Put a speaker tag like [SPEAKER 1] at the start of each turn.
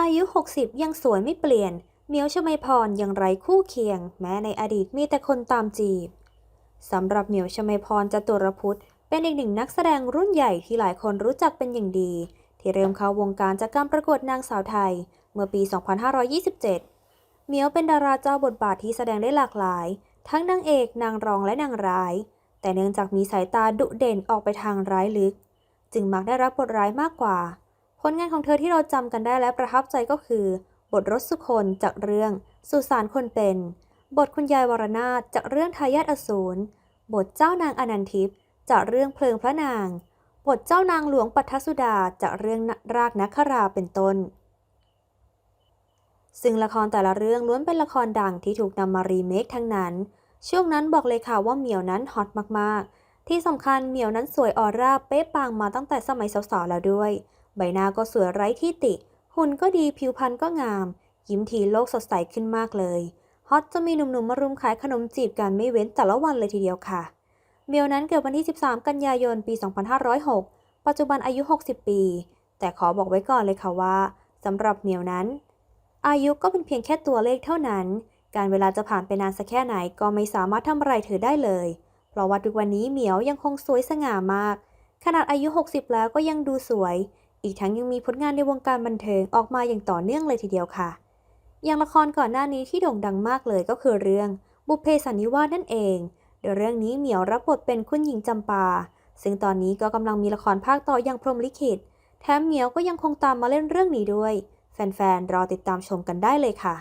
[SPEAKER 1] อายุ 60 ยังสวยไม่เปลี่ยนเหมียวชมาพรยังไร้คู่เคียง แม้ในอดีตมีแต่คนตามจีบสำหรับเหมียวชมาพรจตุรพุทธเป็นอีกหนึ่งนักแสดงรุ่นใหญ่ที่หลายคนรู้จักเป็นอย่างดี ที่เริ่มเข้าวงการจากการประกวดนางสาวไทย เมื่อปี 2527เหมียวเป็นดาราเจ้าบทบาทที่แสดงได้หลากหลาย ทั้งนางเอกนางรองและนางร้าย แต่เนื่องจากมีสายตาดุเด่นออกไปทางร้ายลึก จึงมักได้รับบทร้ายมากกว่า ผลงานของเธอที่เราจำกันได้และประทับใจก็คือ บทรสสุคนจากเรื่องสุสานคนเป็น บทคุณยายวรนาถจากเรื่องทายาทอสูร บทเจ้านางอนันทิพย์จากเรื่องเพลิงพระนาง บทเจ้านางหลวงปัทสุดาจากเรื่องรากนักขราเป็นต้น ซึ่งละครแต่ละเรื่องล้วนเป็นละครดังที่ถูกนำมารีเมคทั้งนั้น ช่วงนั้นบอกเลยค่ะว่าเหมียวนั้นฮอตมากๆ ที่สำคัญเหมียวนั้นสวยออร่าเป๊ะปังมาตั้งแต่สมัยสาวๆแล้วด้วย ใบหน้าก็สวยไร้ที่ติ หุ่นก็ดีผิวพรรณก็งาม ยิ้มทีโลกสดใสขึ้นมากเลย ฮอตจะมีหนุ่มๆมารุมขายขนมจีบกันไม่เว้นแต่ละวันเลยทีเดียวค่ะเมียวนั้นเกิดวันที่ 13 กันยายนปี 2506 ปัจจุบันอายุ 60 ปี แต่ขอบอกไว้ก่อนเลยค่ะว่าสำหรับเมียวนั้น อายุก็เป็นเพียงแค่ตัวเลขเท่านั้น การเวลาจะผ่านไปนานสักแค่ไหนก็ไม่สามารถทำอะไรเธอได้เลย เพราะว่าทุกวันนี้เหมียวยังคงสวยสง่ามาก ขนาดอายุ 60 แล้วก็ยังดูสวย อีกทั้งยังมีผลงานในวงการบันเทิงออกมาอย่างต่อเนื่องเลยทีเดียวค่ะ อย่างละครก่อนหน้านี้ที่โด่งดังมากเลยก็คือเรื่องบุพเพสันนิวาสนั่นเองโดยเรื่องนี้เหมียวรับบทเป็นคุณหญิงจำปา ซึ่งตอนนี้ก็กำลังมีละครภาคต่ออย่างพรหมลิขิต แถมเหมียวก็ยังคงตามมาเล่นเรื่องนี้ด้วย แฟนๆ รอติดตามชมกันได้เลยค่ะ